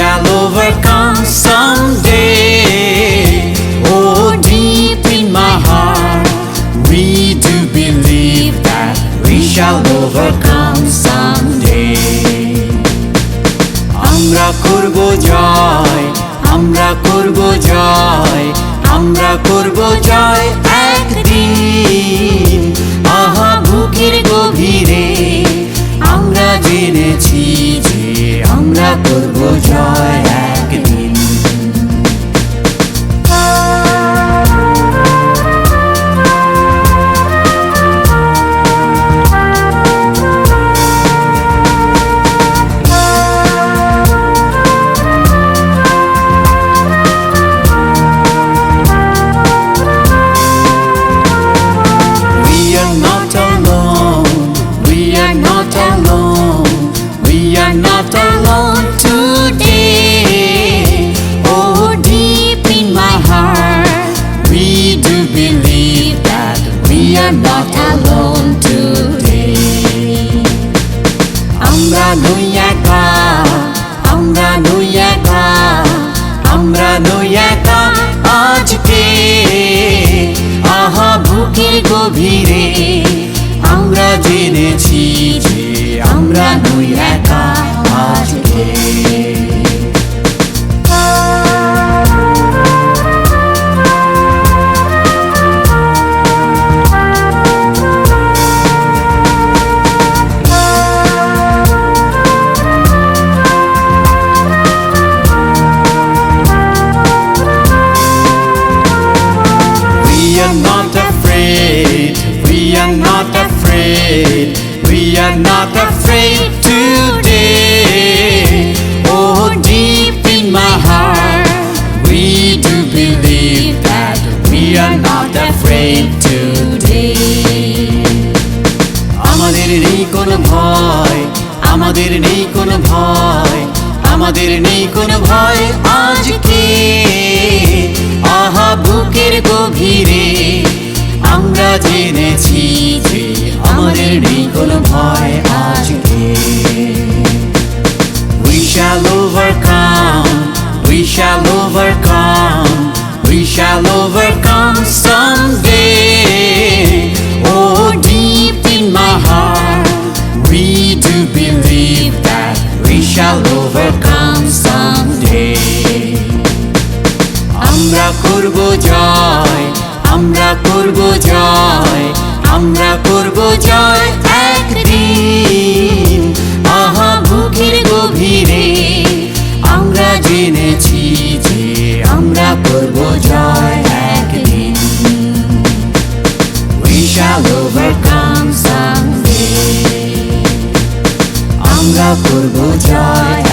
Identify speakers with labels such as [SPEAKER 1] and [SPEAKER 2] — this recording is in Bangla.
[SPEAKER 1] shall overcome someday. Oh, deep in my heart, we do believe that we shall overcome someday. আমরা করব জয় আমরা করব জয় আমরা করব জয় একদিন আহা বুকের গভীরে alone. আমরা নই আমরা নই একা আমরা নই একা আজকে আহা বুকের গভীরে আমরা জেনেছি যে আমরা নই একা আজকে not afraid. We are not afraid. We are not afraid today. Oh, deep in my heart, we do believe that we are not afraid today. আমাদের নেই কোনো ভয় আমাদের নেই কোনো ভয় আমাদের নেই কোনো ভয় আজকে আহা বুকের জেনেছি যে আমাদের নেই কোনো ভয় আজকে We shall overcome, we shall overcome, we shall overcome someday. Oh, deep in my heart, we do believe that we shall overcome someday. আমরা করব জয় আমরা করব জয়, আমরা করব জয় একদিন। আহা, বুকের গভীরে আমরা জেনেছি যে আমরা করব জয় একদিন। We shall overcome someday আমরা করব জয়